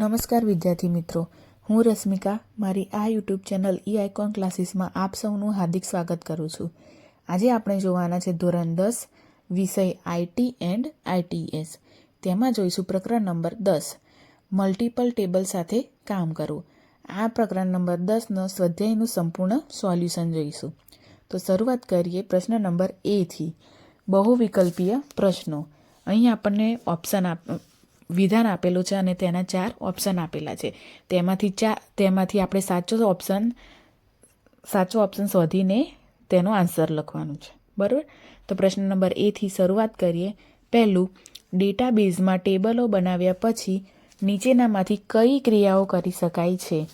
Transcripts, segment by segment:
નમસ્કાર વિદ્યાર્થી મિત્રો. હું રશ્મિકા, મારી આ યુટ્યુબ ચેનલ ઈ આઇકોન ક્લાસીસમાં આપ સૌનું હાર્દિક સ્વાગત કરું છું. આજે આપણે જોવાના છે ધોરણ દસ, વિષય આઈટી એન્ડ આઈટીએસ તેમાં જોઈશું પ્રકરણ નંબર દસ, મલ્ટિપલ ટેબલ સાથે કામ કરવું. આ પ્રકરણ નંબર દસનો સ્વાધ્યાયનું સંપૂર્ણ સોલ્યુશન જોઈશું. તો શરૂઆત કરીએ પ્રશ્ન નંબર એથી બહુવિકલ્પીય પ્રશ્નો. અહીં આપણને ઓપ્શન આપ વિધાન આપેલું છે અને તેના ચાર ઓપ્શન આપેલા છે. તેમાંથી ચાર તેમાંથી આપણે સાચો ઓપ્શન સાચો ઓપ્શન શોધીને તેનો આન્સર લખવાનું છે. બરાબર? તો પ્રશ્ન નંબર એથી શરૂઆત કરીએ. પહેલું ડેટાબેઝમાં ટેબલો બનાવ્યા પછી નીચેનામાંથી કઈ ક્રિયાઓ કરી શકાય છે?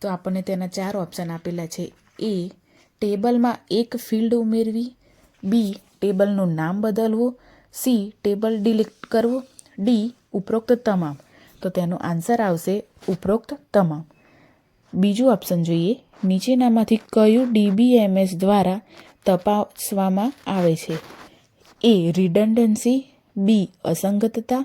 તો આપણને તેના ચાર ઓપ્શન આપેલા છે. એ ટેબલમાં એક ફિલ્ડ ઉમેરવી. બી ટેબલનું નામ બદલવું. સી ટેબલ ડિલીટ કરવું. ડી, ઉપરોક્ત તમામ. તો તેનો આન્સર આવશે ઉપરોક્ત તમામ. બીજું ઓપ્શન જોઈએ. નીચેનામાંથી કયું ડીબીએમએસ દ્વારા તપાસવામાં આવે છે? એ રિડન્ડન્સી બી, અસંગતતા,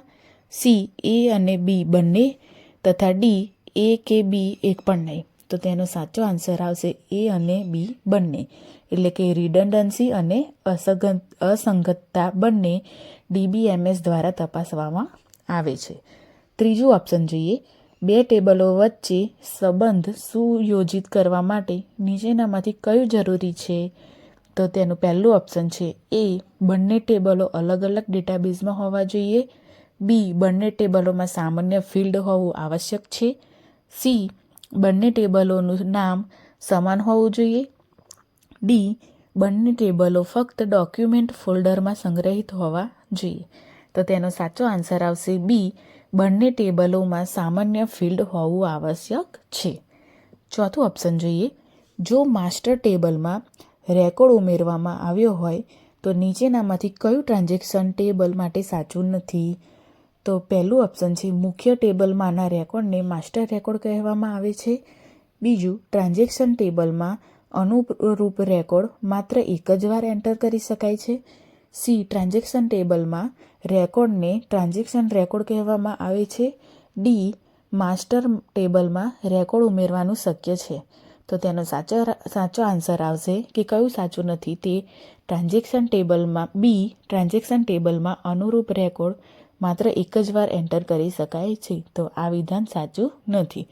સી, એ અને બી બંને, તથા ડી, એ કે બી એક પણ નહીં. તો તેનો સાચો આન્સર આવશે એ અને બી બંને. એટલે કે રિડન્ડન્સી અને અસંગત, અસંગતતા બંને ડીબીએમએસ દ્વારા તપાસવામાં આવે છે. ત્રીજું ઓપ્શન જોઈએ. બે ટેબલો વચ્ચે સંબંધ સુયોજિત કરવા માટે નીચેનામાંથી કયું જરૂરી છે? તો તેનું પહેલું ઓપ્શન છે એ. બંને ટેબલો અલગ અલગ ડેટાબેઝમાં હોવા જોઈએ. બી બંને ટેબલોમાં સામાન્ય ફિલ્ડ હોવું આવશ્યક છે. સી બંને ટેબલોનું નામ સમાન હોવું જોઈએ. ડી બંને ટેબલો ફક્ત ડોક્યુમેન્ટ ફોલ્ડરમાં સંગ્રહિત હોવા જોઈએ. તો તેનો સાચો આન્સર આવશે બી બંને ટેબલોમાં સામાન્ય ફિલ્ડ હોવું આવશ્યક છે. ચોથું ઓપ્શન જોઈએ. જો માસ્ટર ટેબલમાં રેકોર્ડ ઉમેરવામાં આવ્યો હોય, તો નીચેનામાંથી કયું ટ્રાન્ઝેક્શન ટેબલ માટે સાચું નથી? તો પહેલું ઓપ્શન છે, મુખ્ય ટેબલમાંના રેકોર્ડને માસ્ટર રેકોર્ડ કહેવામાં આવે છે. બીજું ટ્રાન્ઝેક્શન ટેબલમાં અનુરૂપ રેકોર્ડ માત્ર એક જ વાર એન્ટર કરી શકાય છે. સી ટ્રાન્ઝેક્શન ટેબલમાં રેકોર્ડને ટ્રાન્ઝેક્શન રેકોર્ડ કહેવામાં આવે છે. ડી માસ્ટર ટેબલમાં રેકોર્ડ ઉમેરવાનું શક્ય છે. તો તેનો સાચો સાચો આન્સર આવશે કે કયું સાચું નથી તે ટ્રાન્ઝેક્શન ટેબલમાં, બી ટ્રાન્ઝેક્શન ટેબલમાં અનુરૂપ રેકોર્ડ માત્ર એક જ વાર એન્ટર કરી શકાય છે, તો આ વિધાન સાચું નથી.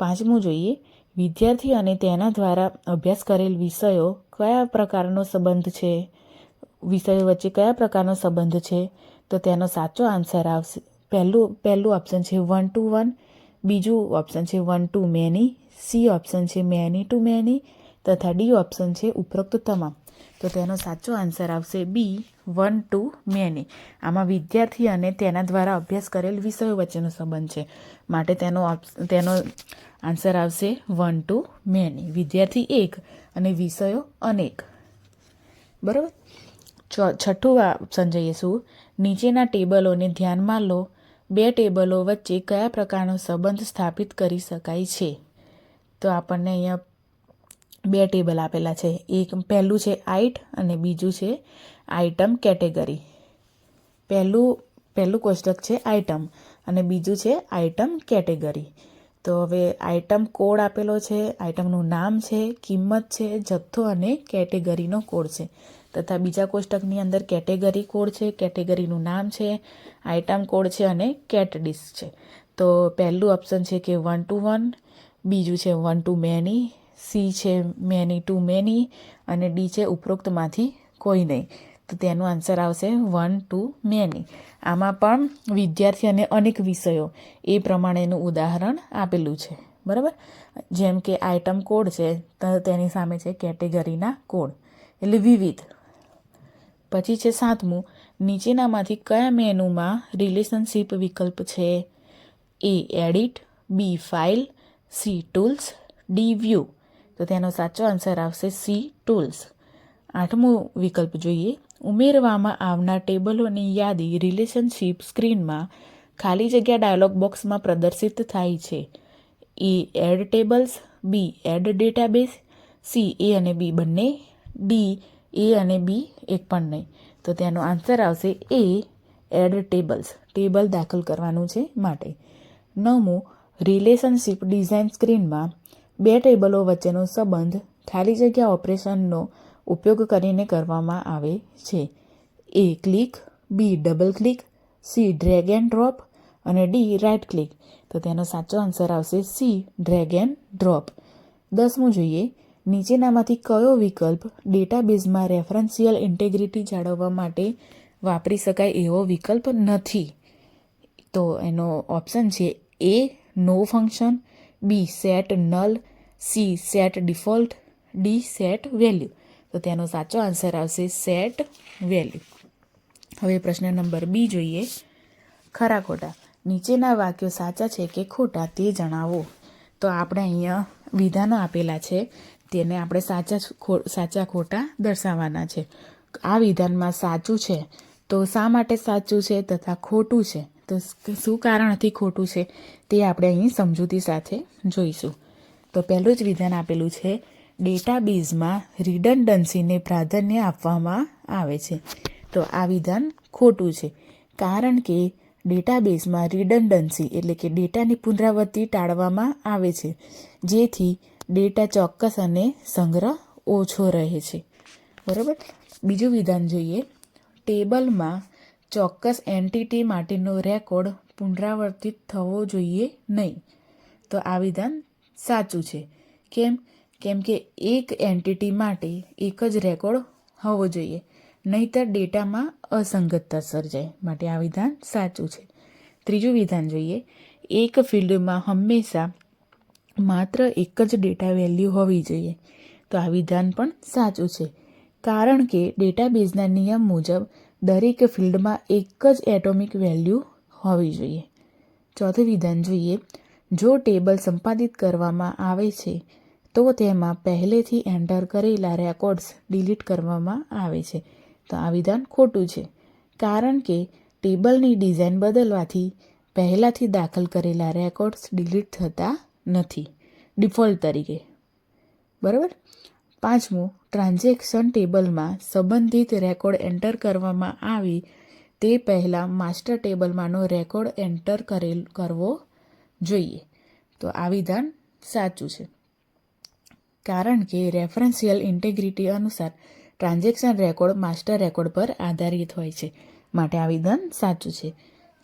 પાંચમું જોઈએ, વિદ્યાર્થી અને તેના દ્વારા અભ્યાસ કરેલ વિષયો કયા પ્રકારનો સંબંધ છે? વિષયો વચ્ચે કયા પ્રકારનો સંબંધ છે? તો તેનો સાચો આન્સર આવશે. પહેલું પહેલું ઓપ્શન છે વન ટુ વન બીજું ઓપ્શન છે one to many C option છે મેની ટુ મેની તથા ડી ઓપ્શન છે ઉપરોક્ત તમામ. તો તેનો સાચો આન્સર આવશે બી, વન, ટુ, મેની. આમાં વિદ્યાર્થી અને તેના દ્વારા અભ્યાસ કરેલ વિષયો વચ્ચેનો સંબંધ છે. માટે તેનો તેનો આન્સર આવશે વન, ટુ, મેની. વિદ્યાર્થી એક અને વિષયો અનેક. બરાબર? છઠ્ઠું ઓપ્શન જઈએ શું? નીચેના ટેબલોને ધ્યાનમાં લો. બે ટેબલો વચ્ચે કયા પ્રકારનો સંબંધ સ્થાપિત કરી શકાય છે? તો આપણને અહીંયા બે ટેબલ આપેલા છે. એક પહેલું છે આઈટ અને બીજું છે આઇટમ કેટેગરી. પહેલું પહેલું કોષ્ટક છે આઇટમ અને બીજું છે આઇટમ કેટેગરી. તો હવે આઇટમ કોડ આપેલો છે આઇટમનું નામ છે, કિંમત છે, જથ્થો અને કેટેગરીનો કોડ છે. તથા બીજા કોષ્ટકની અંદર કેટેગરી કોડ છે, કેટેગરીનું નામ છે આઇટમ કોડ છે અને કેટ ડિસ્ક છે. તો પહેલું ઓપ્શન છે કે વન ટુ વન, બીજું છે વન ટુ મેની સી છે મેની ટુ મેની અને ડી છે ઉપરોક્તમાંથી કોઈ નહીં. તો તેનો આન્સર આવશે વન ટુ મેની આમાં પણ વિદ્યાર્થી અને અનેક વિષયો એ પ્રમાણેનું ઉદાહરણ આપેલું છે. બરાબર? જેમ કે આઇટમ કોડ છે, તો તેની સામે છે કેટેગરીના કોડ એટલે વિવિધ. પછી છે સાતમું, નીચેનામાંથી કયા મેનુમાં રિલેશનશિપ વિકલ્પ છે? A edit B file C tools D view તો તેનો સાચો આન્સર આવશે સી, ટૂલ્સ. આઠમું વિકલ્પ જોઈએ. ઉમેરવામાં આવનાર ટેબલોની યાદી રિલેશનશિપ સ્ક્રીનમાં ખાલી જગ્યા ડાયલોગ બોક્સમાં પ્રદર્શિત થાય છે. A add tables, B add database, C A અને બી બંને, ડી એ અને બી એક પણ નહીં. તો તેનો આન્સર આવશે એ એડ ટેબલ્સ, ટેબલ દાખલ કરવાનું છે માટે. નવમું, રિલેશનશીપ ડિઝાઇન સ્ક્રીનમાં બે ટેબલો વચ્ચેનો સંબંધ ખાલી જગ્યા ઓપરેશનનો ઉપયોગ કરીને કરવામાં આવે છે. A click B double click C drag and drop અને ડી રાઇટ ક્લિક તો તેનો સાચો આન્સર આવશે સી ડ્રેગ એન્ડ ડ્રોપ દસમું જોઈએ, નીચેનામાંથી કયો વિકલ્પ ડેટાબેઝમાં રેફરન્સિયલ ઇન્ટેગ્રિટી જાળવવા માટે વાપરી શકાય એવો વિકલ્પ નથી? તો એનો ઓપ્શન છે A no function B set null, C set default, D set value. તો તેનો સાચો આન્સર આવશે સેટ વેલ્યુ. હવે પ્રશ્ન નંબર બી જોઈએ. ખરા ખોટા. નીચેના વાક્યો સાચા છે કે ખોટા તે જણાવો. તો આપણે અહીંયા વિધાનો આપેલા છે. તેને આપણે સાચા સાચા ખોટા દર્શાવવાના છે. આ વિધાનમાં સાચું છે. તો શા માટે સાચું છે તથા ખોટું છે? તો શું કારણથી ખોટું છે તે આપણે અહીં સમજૂતી સાથે જોઈશું. તો પહેલું જ વિધાન આપેલું છે, ડેટાબેઝમાં રિડન્ડન્સીને પ્રાધાન્ય આપવામાં આવે છે. તો આ વિધાન ખોટું છે, કારણ કે ડેટાબેઝમાં રિડન્ડન્સી એટલે કે ડેટાની પુનરાવૃત્તિ ટાળવામાં આવે છે, જેથી ડેટા ચોક્કસ અને સંગ્રહ ઓછો રહે છે. બરાબર? બીજું વિધાન જોઈએ, ટેબલમાં ચોક્કસ એન્ટિટી માટેનો રેકોર્ડ પુનરાવર્તિત થવો જોઈએ નહીં. તો આ વિધાન સાચું છે. કેમ? કેમ કે એક એન્ટિટી માટે એક જ રેકોર્ડ હોવો જોઈએ. નહીતર ડેટામાં અસંગતતા સર્જાય. માટે આ વિધાન સાચું છે. ત્રીજું વિધાન જોઈએ. એક ફિલ્ડમાં હંમેશા માત્ર એક જ ડેટા વેલ્યુ હોવી જોઈએ. તો આ વિધાન પણ સાચું છે. કારણ કે ડેટાબેઝના નિયમ મુજબ દરેક ફિલ્ડમાં એક જ એટોમિક વેલ્યુ હોવી જોઈએ. ચોથું વિધાન જોઈએ, જો ટેબલ સંપાદિત કરવામાં આવે છે, તો તેમાં પહેલેથી એન્ટર કરેલા રેકોર્ડ્સ ડિલીટ કરવામાં આવે છે. તો આ વિધાન ખોટું છે, કારણ કે ટેબલની ડિઝાઇન બદલવાથી પહેલાંથી દાખલ કરેલા રેકોર્ડ્સ ડિલીટ થતા નથી. ડિફોલ્ટ તરીકે. બરાબર? પાંચમું ટ્રાન્ઝેક્શન ટેબલમાં સંબંધિત રેકોર્ડ એન્ટર કરવામાં આવી, તે પહેલાં માસ્ટર ટેબલમાંનો રેકોર્ડ એન્ટર કરેલ કરવો જોઈએ. તો આ વિધાન સાચું છે. કારણ કે રેફરન્સિયલ ઇન્ટેગ્રિટી અનુસાર ટ્રાન્ઝેક્શન રેકોર્ડ માસ્ટર રેકોર્ડ પર આધારિત હોય છે. માટે આ વિધાન સાચું છે.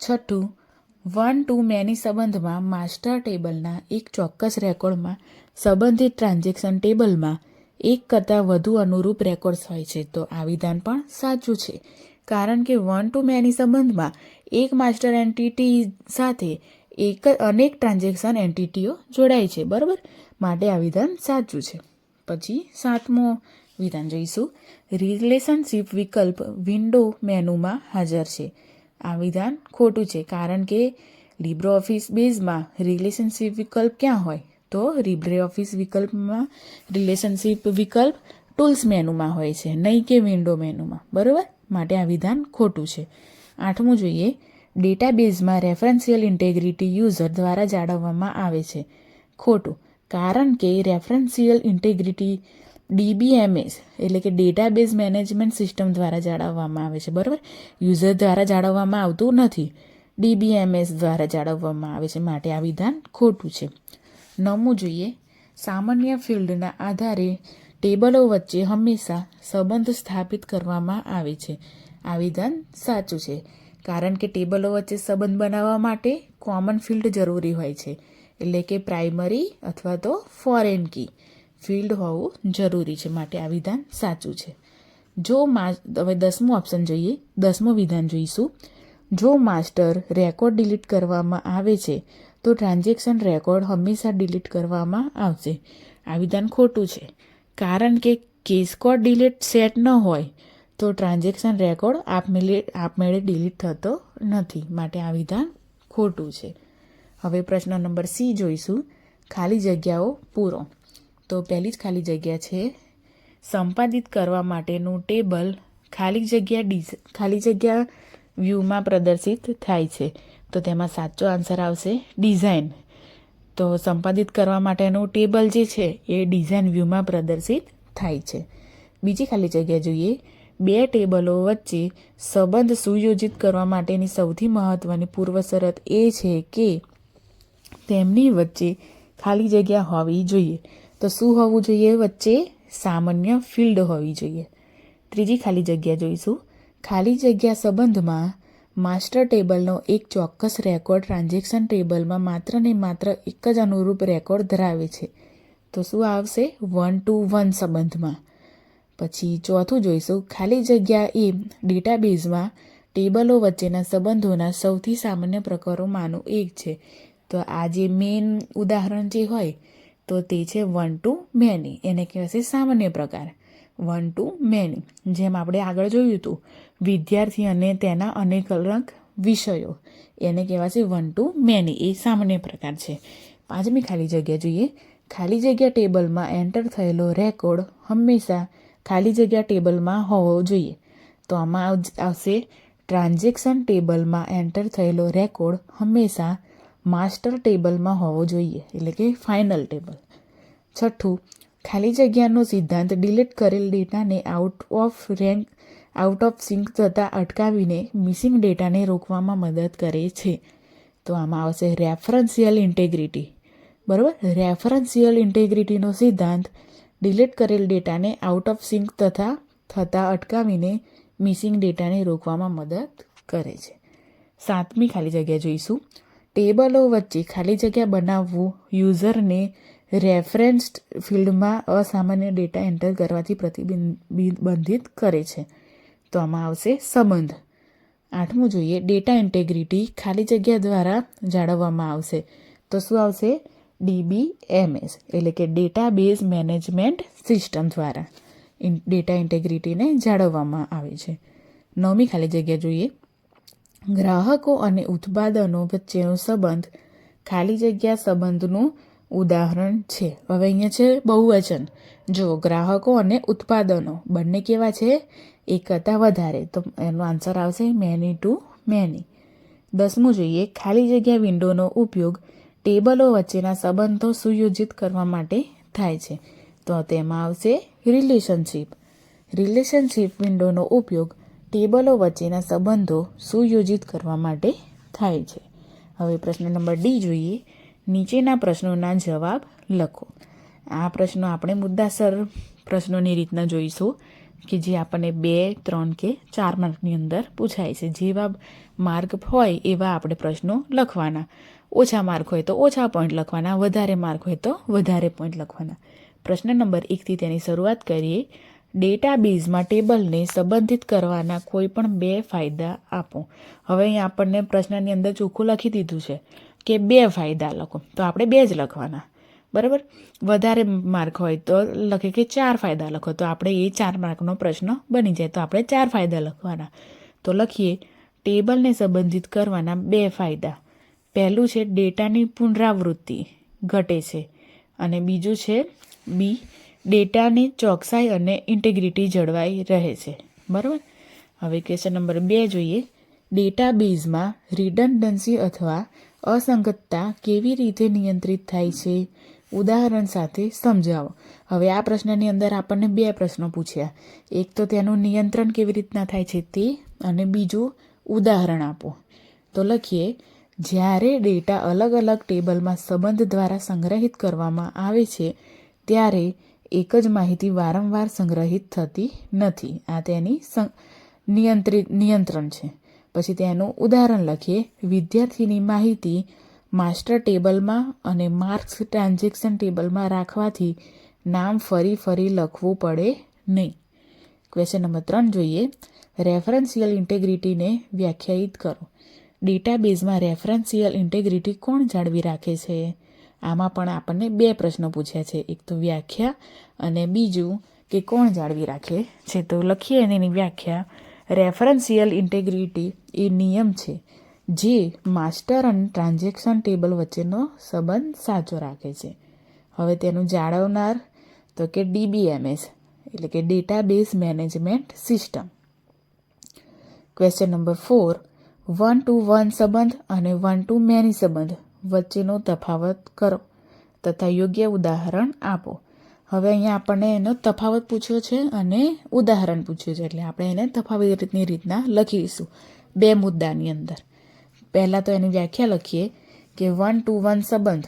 છઠ્ઠું વન ટુ મેની સંબંધમાં માસ્ટર ટેબલના એક ચોક્કસ રેકોર્ડમાં સંબંધિત ટ્રાન્ઝેક્શન ટેબલમાં એક કરતાં વધુ અનુરૂપ રેકોર્ડ્સ હોય છે. તો આ વિધાન પણ સાચું છે. કારણ કે વન ટુ મેની સંબંધમાં એક માસ્ટર એન્ટિટી સાથે એક અનેક ટ્રાન્ઝેક્શન એન્ટિટીઓ જોડાય છે. બરાબર? માટે આ વિધાન સાચું છે. પછી સાતમો વિધાન જોઈશું. રિલેશનશીપ વિકલ્પ વિન્ડો મેનુમાં હાજર છે. આ વિધાન ખોટું છે. કારણ કે લિબ્રો ઓફિસ બેઝમાં રિલેશનશીપ વિકલ્પ ક્યાં હોય? તો રીબ્રે ઓફિસ વિકલ્પમાં, રિલેશનશિપ વિકલ્પ, ટૂલ્સ મેનુમાં હોય છે, નહીં કે વિન્ડો મેનુમાં. બરાબર? માટે આ વિધાન ખોટું છે. આઠમું જોઈએ. ડેટાબેઝમાં રેફરન્સિયલ ઇન્ટેગ્રિટી યુઝર દ્વારા જાળવવામાં આવે છે. ખોટું. કારણ કે રેફરન્સિયલ ઇન્ટેગ્રિટી ડીબીએમએસ, એટલે કે ડેટાબેઝ મેનેજમેન્ટ સિસ્ટમ દ્વારા જાળવવામાં આવે છે. બરાબર? યુઝર દ્વારા જાળવવામાં આવતું નથી. ડીબીએમએસ દ્વારા જાળવવામાં આવે છે. માટે આ વિધાન ખોટું છે. નવમું જોઈએ. સામાન્ય ફિલ્ડના આધારે ટેબલો વચ્ચે હંમેશા સંબંધ સ્થાપિત કરવામાં આવે છે. આ વિધાન સાચું છે, કારણ કે ટેબલો વચ્ચે સંબંધ બનાવવા માટે કોમન ફિલ્ડ જરૂરી હોય છે, એટલે કે પ્રાઇમરી અથવા તો ફોરેન કી. ફિલ્ડ હોવું જરૂરી છે માટે આ વિધાન સાચું છે. જો મા હવે દસમું ઓપ્શન જોઈએ, દસમું વિધાન જોઈશું. જો માસ્ટર રેકોર્ડ ડિલીટ કરવામાં આવે છે તો ટ્રાન્ઝેક્શન રેકોર્ડ હંમેશા ડિલીટ કરવામાં આવશે. આ વિધાન ખોટું છે. કારણ કે કેસ કોડ ડિલીટ સેટ ન હોય, તો ટ્રાન્ઝેક્શન રેકોર્ડ આપમેળે આપમેળે ડિલીટ થતો નથી. માટે આ વિધાન ખોટું છે. હવે પ્રશ્ન નંબર સી જોઈશું. ખાલી જગ્યાઓ પૂરો. તો પહેલી જ ખાલી જગ્યા છે. સંપાદિત કરવા માટેનું ટેબલ ખાલી જગ્યા ડિઝ ખાલી જગ્યા વ્યૂમાં પ્રદર્શિત થાય છે. તો તેમાં સાચો આન્સર આવશે ડિઝાઇન તો સંપાદિત કરવા માટેનું ટેબલ જે છે એ ડિઝાઇન વ્યૂમાં પ્રદર્શિત થાય છે. બીજી ખાલી જગ્યા જોઈએ. બે ટેબલો વચ્ચે સંબંધ સુયોજિત કરવા માટેની સૌથી મહત્ત્વની પૂર્વ શરત એ છે કે તેમની વચ્ચે ખાલી જગ્યા હોવી જોઈએ. તો શું હોવું જોઈએ? વચ્ચે સામાન્ય ફિલ્ડ હોવી જોઈએ. ત્રીજી ખાલી જગ્યા જોઈશું. ખાલી જગ્યા સંબંધમાં માસ્ટર ટેબલનો એક ચોક્કસ રેકોર્ડ ટ્રાન્ઝેક્શન ટેબલમાં માત્ર ને માત્ર એક જ અનુરૂપ રેકોર્ડ ધરાવે છે. તો શું આવશે? વન ટુ વન સંબંધમાં. પછી ચોથું જોઈશું. ખાલી જગ્યા એ ડેટાબેઝમાં ટેબલો વચ્ચેના સંબંધોના સૌથી સામાન્ય પ્રકારોમાંનું એક છે. તો આ જે મેઇન ઉદાહરણ જે હોય, તો તે છે વન ટુ મેની. એને કહેવાશે સામાન્ય પ્રકાર. One to many. જેમ આપણે આગળ જોયું હતું વિદ્યાર્થી અને તેના અનેક અલગ વિષયો. એને કહેવાશે વન ટુ મેની એ સામાન્ય પ્રકાર છે. પાંચમી ખાલી જગ્યા જોઈએ. ખાલી જગ્યા ટેબલમાં એન્ટર થયેલો રેકોર્ડ હંમેશા ખાલી જગ્યા ટેબલમાં હોવો જોઈએ. તો આમાં આવશે. ટ્રાન્ઝેક્શન ટેબલમાં એન્ટર થયેલો રેકોર્ડ હંમેશા માસ્ટર ટેબલમાં હોવો જોઈએ. એટલે કે ફાઇનલ ટેબલ. છઠ્ઠું, ખાલી જગ્યાનો સિદ્ધાંત ડિલીટ કરેલ ડેટાને out of rank out of sync થતાં અટકાવીને મિસિંગ ડેટાને રોકવામાં મદદ કરે છે. તો આમાં આવશે રેફરન્સિયલ ઇન્ટેગ્રિટી. બરાબર? રેફરન્સિયલ ઇન્ટેગ્રિટીનો સિદ્ધાંત ડિલીટ કરેલ ડેટાને આઉટ ઓફ સિંક તથા થતાં અટકાવીને મિસિંગ ડેટાને રોકવામાં મદદ કરે છે. સાતમી ખાલી જગ્યા જોઈશું. ટેબલો વચ્ચે ખાલી જગ્યા બનાવવું યુઝરને રેફરન્સ ફિલ્ડમાં અસામાન્ય ડેટા એન્ટર કરવાથી પ્રતિબંધિત કરે છે. તો આમાં આવશે સંબંધ. આઠમું જોઈએ ડેટા ઇન્ટેગ્રિટી ખાલી જગ્યા દ્વારા જાળવવામાં આવશે. તો શું આવશે? ડીબીએમએસ એટલે કે ડેટાબેઝ મેનેજમેન્ટ સિસ્ટમ દ્વારા ડેટા ઇન્ટેગ્રિટીને જાળવવામાં આવે છે. નવમી ખાલી જગ્યા જોઈએ. ગ્રાહકો અને ઉત્પાદનો વચ્ચેનો સંબંધ. ખાલી જગ્યા સંબંધનું ઉદાહરણ છે. હવે અહીંયા છે બહુવચન. જો ગ્રાહકો અને ઉત્પાદનો બંને કેવા છે? એક કરતાં વધારે. તો એનો આન્સર આવશે મેની ટુ મેની દસમું જોઈએ, ખાલી જગ્યા વિન્ડોનો ઉપયોગ ટેબલો વચ્ચેના સંબંધો સુયોજિત કરવા માટે થાય છે. તો તેમાં આવશે રિલેશનશીપ રિલેશનશીપ વિન્ડોનો ઉપયોગ ટેબલો વચ્ચેના સંબંધો સુયોજિત કરવા માટે થાય છે. હવે પ્રશ્ન નંબર ડી જોઈએ. નીચેના પ્રશ્નોના જવાબ લખો. આ પ્રશ્નો આપણે મુદ્દાસર પ્રશ્નોની રીતના જોઈશું કે જે આપણને બે, ત્રણ કે ચાર માર્કની અંદર પૂછાય છે. જેવા માર્ક હોય એવા આપણે પ્રશ્નો લખવાના. ઓછા માર્ક હોય તો ઓછા પોઈન્ટ લખવાના, વધારે માર્ક હોય તો વધારે પોઈન્ટ લખવાના. પ્રશ્ન નંબર એકથી તેની શરૂઆત કરીએ. ડેટાબેઝમાં ટેબલને સંબંધિત કરવાના કોઈ પણ બે ફાયદા આપો. હવે અહીં આપણને પ્રશ્નની અંદર ચોખ્ખું લખી દીધું છે. કે બે ફાયદા લખો. તો આપણે બે જ લખવાના. બરાબર? વધારે માર્ક હોય તો લખે કે ચાર ફાયદા લખો. તો આપણે એ ચાર માર્કનો પ્રશ્ન બની જાય. તો આપણે ચાર ફાયદા લખવાના. તો લખીએ, ટેબલને સંબંધિત કરવાના બે ફાયદા. પહેલું છે, ડેટાની પુનરાવૃત્તિ ઘટે છે. અને બીજું છે, બી, ડેટાની ચોકસાઈ અને ઇન્ટેગ્રિટી જળવાઈ રહે છે. બરાબર? હવે ક્વેશ્ચન નંબર બે જોઈએ. ડેટાબેઝમાં રિડન્ડન્સી અથવા અસંગતતા કેવી રીતે નિયંત્રિત થાય છે? ઉદાહરણ સાથે સમજાવો. હવે આ પ્રશ્નની અંદર આપણને બે પ્રશ્નો પૂછ્યા. એક તો તેનું નિયંત્રણ કેવી રીતના થાય છે તે અને બીજું ઉદાહરણ આપો. તો લખીએ, જ્યારે ડેટા અલગ અલગ ટેબલમાં સંબંધ દ્વારા સંગ્રહિત કરવામાં આવે છે, ત્યારે એક જ માહિતી વારંવાર સંગ્રહિત થતી નથી. આ તેની નિયંત્રિત, નિયંત્રણ છે. પછી તેનું ઉદાહરણ લખીએ. વિદ્યાર્થીની માહિતી માસ્ટર ટેબલમાં અને માર્ક્સ ટ્રાન્ઝેક્શન ટેબલમાં રાખવાથી નામ ફરી ફરી લખવું પડે નહીં. ક્વેશ્ચન નંબર ત્રણ જોઈએ. રેફરન્સિયલ ઇન્ટેગ્રિટીને વ્યાખ્યાયિત કરો. ડેટાબેઝમાં રેફરન્સિયલ ઇન્ટેગ્રિટી કોણ જાળવી રાખે છે? આમાં પણ આપણને બે પ્રશ્નો પૂછ્યા છે. એક તો વ્યાખ્યા અને બીજું કે કોણ જાળવી રાખે છે. તો લખીએ એની વ્યાખ્યા. રેફરન્શિયલ ઇન્ટેગ્રિટી એ નિયમ છે, જે માસ્ટર અને ટ્રાન્ઝેક્શન ટેબલ વચ્ચેનો સંબંધ સાચો રાખે છે. હવે તેનું જાળવનાર, તો કે ડીબીએમએસ, એટલે કે database management system. Question number four one to one સંબંધ અને વન ટુ મેની સંબંધ વચ્ચેનો તફાવત કરો, તથા યોગ્ય ઉદાહરણ આપો. હવે અહીંયા આપણને એનો તફાવત પૂછ્યો છે અને ઉદાહરણ પૂછ્યું છે. એટલે આપણે એને તફાવત રીતની રીતના લખીશું. બે મુદ્દાની અંદર. પહેલાં તો એની વ્યાખ્યા લખીએ કે વન ટુ વન સંબંધ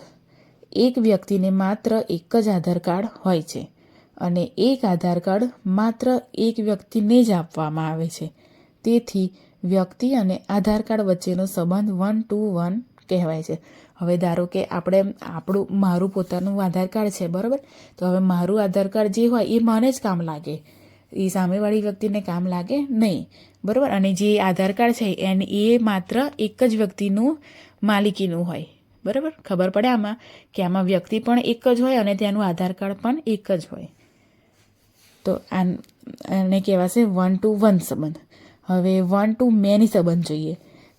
એક વ્યક્તિને માત્ર એક જ આધાર કાર્ડ હોય છે અને એક આધાર કાર્ડ માત્ર એક વ્યક્તિને જ આપવામાં આવે છે. તેથી વ્યક્તિ અને આધાર કાર્ડ વચ્ચેનો સંબંધ વન ટુ વન કહેવાય છે. હવે ધારો કે આપણે આપણું, મારું પોતાનું આધાર કાર્ડ છે, બરાબર? તો હવે મારું આધાર કાર્ડ જે હોય એ મને જ કામ લાગે. એ સામેવાળી વ્યક્તિને કામ લાગે નહીં, બરાબર? અને જે આધાર કાર્ડ છે, એને, એ માત્ર એક જ વ્યક્તિનું માલિકીનું હોય, બરાબર? ખબર પડે આમાં કે આમાં વ્યક્તિ પણ એક જ હોય અને તેનું આધાર કાર્ડ પણ એક જ હોય. તો આને કહેવાશે વન ટુ વન સંબંધ. હવે વન ટુ મેની સંબંધ જોઈએ.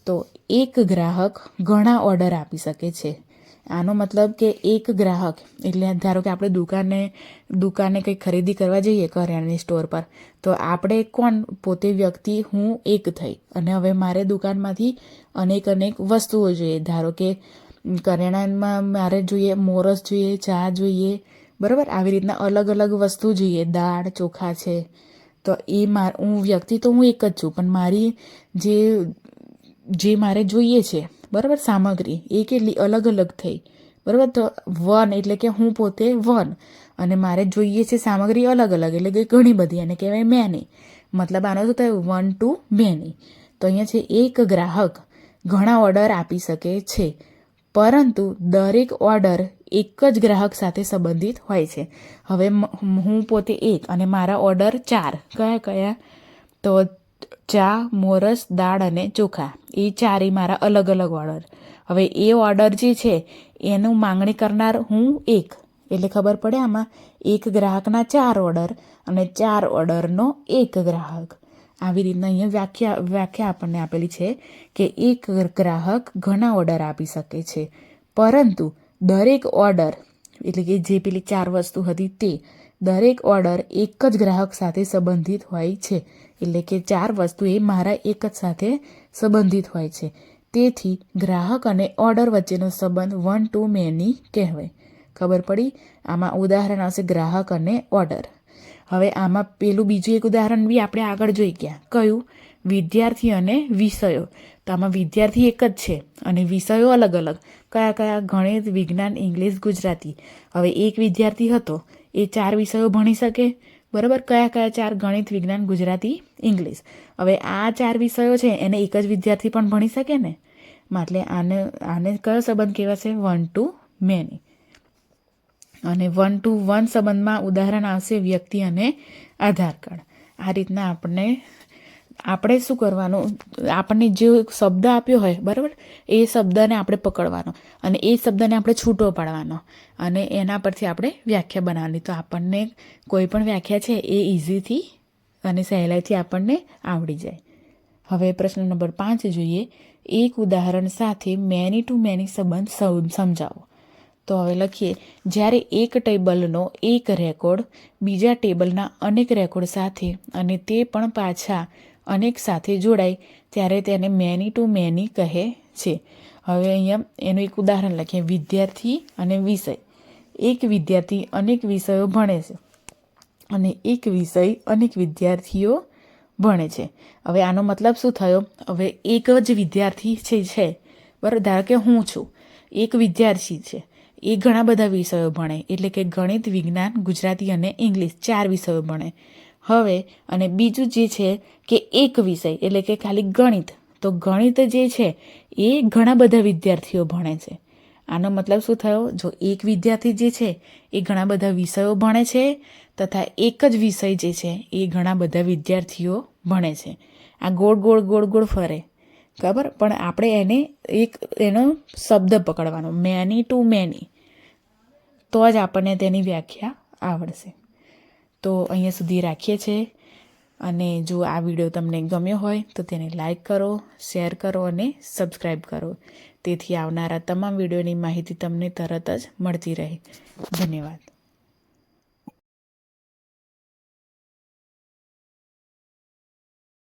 તો એક ગ્રાહક ઘણા ઓર્ડર આપી શકે છે. આનો મતલબ કે એક ગ્રાહક, એટલે ધારો કે આપણે દુકાને દુકાને કંઈક ખરીદી કરવા જઈએ કરિયાણાની સ્ટોર પર, તો આપણે કોણ? પોતે વ્યક્તિ, હું એક થઈ. અને હવે મારે દુકાનમાંથી અનેક અનેક વસ્તુઓ જોઈએ. ધારો કે કરિયાણામાં મારે જોઈએ મોરસ જોઈએ, ચા જોઈએ, બરાબર? આવી રીતના અલગ અલગ વસ્તુ જોઈએ. દાળ, ચોખા છે. તો એ માર, હું વ્યક્તિ તો હું એક જ છું. પણ મારી જે જે મારે જોઈએ છે, બરાબર? સામગ્રી, એ કેટલી અલગ અલગ થઈ. બરાબર? તો વન એટલે કે હું પોતે વન. અને મારે જોઈએ છે સામગ્રી અલગ અલગ, એટલે કે ઘણી બધી, એને કહેવાય મેની મતલબ આનો શું થાય? વન ટુ મેની તો અહીંયા છે એક ગ્રાહક ઘણા ઓર્ડર આપી શકે છે, પરંતુ દરેક ઓર્ડર એક જ ગ્રાહક સાથે સંબંધિત હોય છે. હવે હું પોતે એક અને મારા ઓર્ડર ચાર. કયા કયા તો ચા, મોરસ, દાળ અને ચોખા. એ ચારે મારા અલગ અલગ ઓર્ડર હવે એ ઓર્ડર જે છે, એનું માંગણી કરનાર હું એક. એટલે ખબર પડે આમાં એક ગ્રાહકના ચાર ઓર્ડર અને ચાર ઓર્ડરનો એક ગ્રાહક. આવી રીતના અહીંયા વ્યાખ્યા વ્યાખ્યા આપણને આપેલી છે કે એક ગ્રાહક ઘણા ઓર્ડર આપી શકે છે. પરંતુ દરેક ઓર્ડર એટલે કે જે પેલી ચાર વસ્તુ હતી તે, દરેક ઓર્ડર એક જ ગ્રાહક સાથે સંબંધિત હોય છે. એટલે કે ચાર વસ્તુ એ મારા એક જ સાથે સંબંધિત હોય છે. તેથી ગ્રાહક અને ઓર્ડર વચ્ચેનો સંબંધ વન ટુ મેની કહેવાય. ખબર પડી? આમાં ઉદાહરણ આવશે ગ્રાહક અને ઓર્ડર. હવે આમાં પેલું બીજું એક ઉદાહરણ બી આપણે આગળ જોઈ ગયા. કયું? વિદ્યાર્થી અને વિષયો. તો આમાં વિદ્યાર્થી એક જ છે અને વિષયો અલગ અલગ. કયા કયા? ગણિત, વિજ્ઞાન, ઇંગ્લિશ, ગુજરાતી. હવે એક વિદ્યાર્થી હતો. એ ચાર વિષયો ભણી શકે? બરાબર કયા કયા ચાર ગણિત, વિજ્ઞાન, ગુજરાતી, ઇંગ્લિશ? હવે આ ચાર વિષયો છે, એને એક જ વિદ્યાર્થી પણ ભણી શકે ને? એટલે આને આને કયો સંબંધ કહેવાશે વન ટુ મેની અને વન ટુ વન સંબંધમાં ઉદાહરણ આવશે વ્યક્તિ અને આધાર કાર્ડ. આ રીતના આપણને આપણે શું કરવાનું? આપણને જે શબ્દ આપ્યો હોય, બરાબર? એ શબ્દને આપણે પકડવાનો અને એ શબ્દને આપણે છૂટો પાડવાનો અને એના પરથી આપણે વ્યાખ્યા બનાવવાની. તો આપણને કોઈ પણ વ્યાખ્યા છે એ ઇઝીથી અને સહેલાઈથી આપણને આવડી જાય. હવે પ્રશ્ન નંબર પાંચ જોઈએ. એક ઉદાહરણ સાથે મેની ટુ મેની સંબંધ સમજાવો. તો હવે લખીએ. જ્યારે એક ટેબલનો એક રેકોર્ડ બીજા ટેબલના અનેક રેકોર્ડ સાથે અને તે પણ પાછા અનેક સાથે જોડાય ત્યારે તેને મેની ટુ મેની કહે છે. હવે અહીંયા એનું એક ઉદાહરણ લખીએ. વિદ્યાર્થી અને વિષય. એક વિદ્યાર્થી અનેક વિષયો ભણે છે અને એક વિષય અનેક વિદ્યાર્થીઓ ભણે છે. હવે આનો મતલબ શું થયો? હવે એક જ વિદ્યાર્થી છે છે. બરાબર? ધારો કે હું છું. એક વિદ્યાર્થી છે. એ ઘણા બધા વિષયો ભણે. એટલે કે ગણિત, વિજ્ઞાન, ગુજરાતી અને ઇંગ્લિશ ચાર વિષયો ભણે. હવે અને બીજું જે છે કે એક વિષય, એટલે કે ખાલી ગણિત. તો ગણિત જે છે, એ ઘણા બધા વિદ્યાર્થીઓ ભણે છે. આનો મતલબ શું થયો? જો એક વિદ્યાર્થી જે છે, એ ઘણા બધા વિષયો ભણે છે તથા એક જ વિષય જે છે, એ ઘણા બધા વિદ્યાર્થીઓ ભણે છે. આ ગોળ ગોળ ગોળ ગોળ ફરે. ખબર? પણ આપણે એને એક, એનો શબ્દ પકડવાનો. મેની ટુ મેની તો જ આપણને તેની વ્યાખ્યા આવડશે. તો અહીંયા સુધી રાખીએ છીએ. અને જો આ વીડિયો તમને ગમ્યો હોય, તો તેને લાઈક કરો, શેર કરો અને સબસ્ક્રાઈબ કરો. તેથી આવનારા તમામ વિડીયોની માહિતી તમને તરત જ મળતી રહે. ધન્યવાદ.